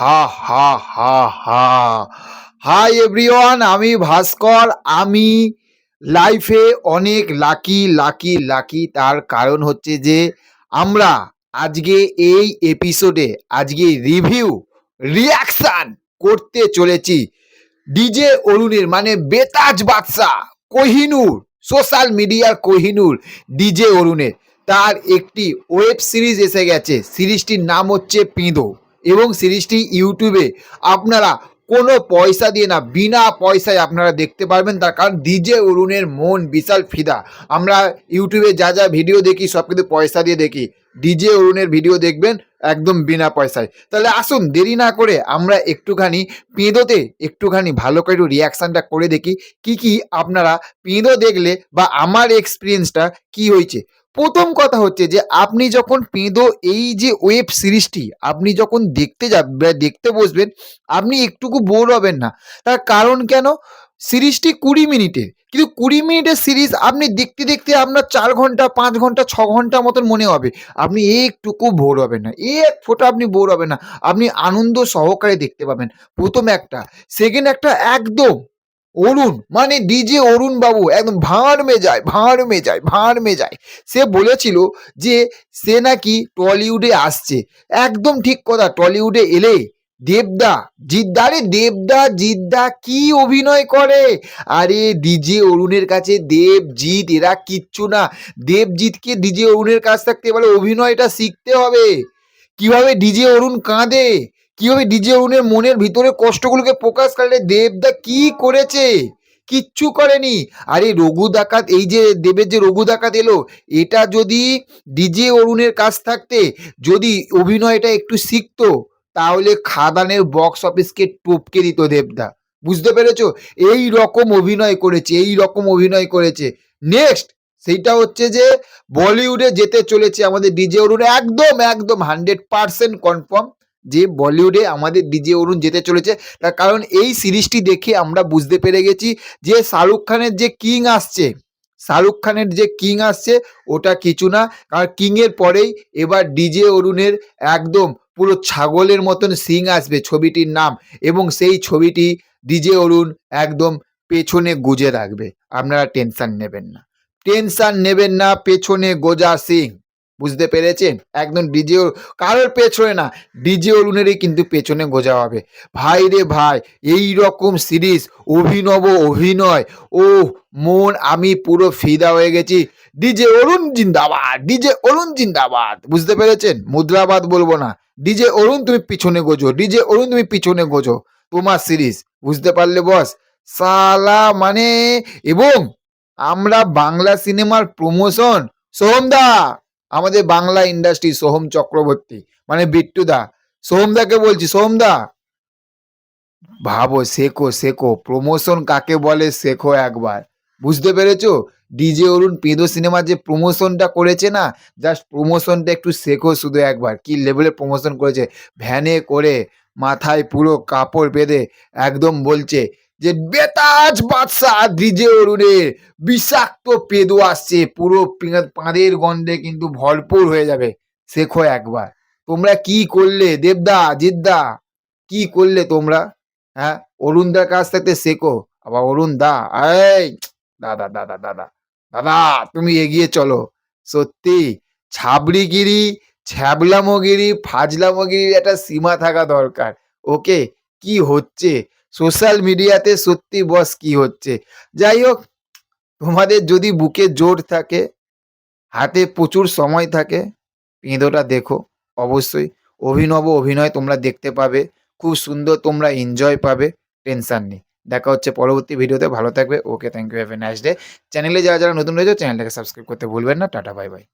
হা হা হা হা। Hi everyone আমি ভাস্কর। আমি লাইফে অনেক লাকি লাকি লাকি তার কারণ হচ্ছে যে আমরা আজকে এই এপিসোডে আজকে রিভিউ রিয়াকশান করতে চলেছি। ডিজে অরুণের মানে বেতাজ বাদশা কোহিনুর সোশ্যাল মিডিয়ার কোহিনুর ডিজে অরুণের। তার একটি ওয়েব সিরিজ এসে গেছে। সিরিজটির নাম হচ্ছে পিঁদো। এবং সিরিজটি ইউটিউবে আপনারা কোনো পয়সা দিয়ে না, বিনা পয়সায় আপনারা দেখতে পারবেন তার কারণ ডিজে অরুণের মন বিশাল ফিদা। আমরা ইউটিউবে যা যা ভিডিও দেখি, সব কিন্তু পয়সা দিয়ে দেখি। ডিজে অরুণের ভিডিও দেখবেন একদম বিনা পয়সায়। তাহলে আসুন, দেরি না করে আমরা একটুখানি পেঁদোতে, একটুখানি ভালো করে রিয়াকশানটা করে দেখি, কি কি আপনারা পেঁদো দেখলে বা আমার এক্সপিরিয়েন্সটা কি হয়েছে। প্রথম কথা হচ্ছে যে, আপনি যখন পেঁদো, এই যে ওয়েব সিরিজটি, আপনি যখন দেখতে যাবেন দেখতে বসবেন, আপনি একটুকু বোর হবেন না। তার কারণ কেন? সিরিজটি কুড়ি মিনিটের। কিন্তু কুড়ি মিনিটের সিরিজ আপনি দেখতে দেখতে আপনার চার ঘণ্টা, পাঁচ ঘণ্টা, ছ ঘণ্টা মতন মনে হবে। আপনি একটুকু বোর হবেন না। এক ফোঁটা আপনি বোর হবেন না। আপনি আনন্দ সহকারে দেখতে পাবেন। প্রথম একটা। সেকেন্ড একটা, একদম অরুণ মানে ডিজে অরুণ বাবু, একদম ভাঁড় মে যায় ভাঁড় মে যায় ভাঁড় মে যায় সে বলেছিল যে সে নাকি টলিউডে আসছে। একদম ঠিক কথা, টলিউডে এলে দেবদা, জিদ্দা, আরে দেবদা, জিদ্দা কি অভিনয় করে? আরে ডিজে অরুণের কাছে দেবজিৎ, এরা কিচ্ছু না। দেবজিৎকে ডিজে অরুণের কাছ থাকতে এবারে অভিনয়টা শিখতে হবে। কীভাবে ডিজে অরুণ কাঁদে? কীভাবে ডিজে অরুণের মনের ভিতরে কষ্টগুলোকে প্রকাশ করলে দেবদা কি করেছে? কিচ্ছু করেনি। আরে রঘু ডাকাত, এই যে দেবের যে রঘু ডাকাত এলো, এটা যদি ডিজে অরুণের কাছ থাকতে, যদি অভিনয়টা একটু শিখতো, তাহলে খাদানের বক্স অফিসকে টপকে দিত দেবদা। বুঝতে পেরেছ? এই রকম অভিনয় করেছে, এই রকম অভিনয় করেছে। নেক্সট সেইটা হচ্ছে যে বলিউডে যেতে চলেছে আমাদের ডিজে অরুণ। একদম একদম হান্ড্রেড পার্সেন্ট কনফার্ম যে বলিউডে আমাদের ডিজে অরুণ যেতে চলেছে, তার কারণ এই সিরিজটি দেখে আমরা বুঝতে পেরে গেছি যে শাহরুখ খানের যে কিং আসছে, শাহরুখ খানের যে কিং আসছে, ওটা কিছু না। কারণ কিংয়ের পরেই এবার ডিজে অরুণের একদম পুরো ছাগলের মতন সিং আসবে ছবিটির নাম এবং সেই ছবিটি ডিজে অরুণ একদম পেছনে গুজে রাখবে। আপনারা টেনশন নেবেন না। টেনশন নেবেন না, পেছনে গোজা সিং। বুঝতে পেরেছেন? একদম ডিজে কারোর পেছনে না, ডিজে অরুণেরই কিন্তু পেছনে গোজা হবে। ভাই রে ভাই, এই রকম সিরিজ, অভিনব অভিনয় ও মন, আমি পুরো ফিদা হয়ে গেছি। ডিজে অরুণ জিন্দাবাদ, ডিজে অরুণ জিন্দাবাদ, বুঝতে পেরেছেন? মুদ্রাবাদ বলব না। ডিজে অরুণ, তুমি পিছনে গোজো, ডিজে অরুণ, তুমি পিছনে গোজো, তোমার সিরিজ, বুঝতে পারলে বস? সালা মানে এবং আমরা বাংলা সিনেমার প্রমোশন সোহমদা আমাদের বাংলা ইন্ডাস্ট্রি সোহম চক্রবর্তী মানে বিট্টুদা সোহমদাকে বলছি সোহমদা ভাবো, শেখো শেখো প্রমোশন কাকে বলে শেখো একবার। বুঝতে পেরেছ? ডিজে অরুণ পেঁদো সিনেমার যে প্রমোশনটা করেছে না জাস্ট প্রমোশনটা একটু শেখো শুধু একবার। কি লেভেলে প্রমোশন করেছে? ভ্যানে করে, মাথায় পুরো কাপড় বেঁধে, একদম বলছে যে বেতাজ বাদশা ডিজে অরুণের বিষাক্ত পেদো আসছে, পুরো পাঁদের গন্ধে কিন্তু ভরপুর হয়ে যাবে। শেখো একবার। তোমরা কি করলে? দেবদা, জিদ্দা, কি করলে তোমরা? হ্যাঁ অরুণদার কাছ থেকে শেখো। আবার অরুণ, দা, এই, দাদা দাদা দাদা দাদা, তুমি এগিয়ে চলো। সত্যি, ছাবড়িগিরি, ছ্যাবলামগিরি, ফাজলামগিরির একটা সীমা থাকা দরকার। ওকে, কি হচ্ছে? সোশ্যাল মিডিয়াতে সত্যি বস কি হচ্ছে? যাই হোক তোমাদের যদি বুকে জোর থাকে, হাতে প্রচুর সময় থাকে, পেঁদোটা দেখো, অবশ্যই। অভিনব অভিনয় তোমরা দেখতে পাবে, খুব সুন্দর তোমরা এনজয় পাবে টেনশন নেই। দেখা হচ্ছে পরবর্তী ভিডিওতে, ভালো থাকবে okay thank you have a nice day চ্যানেলে যারা যারা নতুন রয়েছে, চ্যানেলটাকে সাবস্ক্রাইব করতে ভুলবেন না, টাটা বাই বাই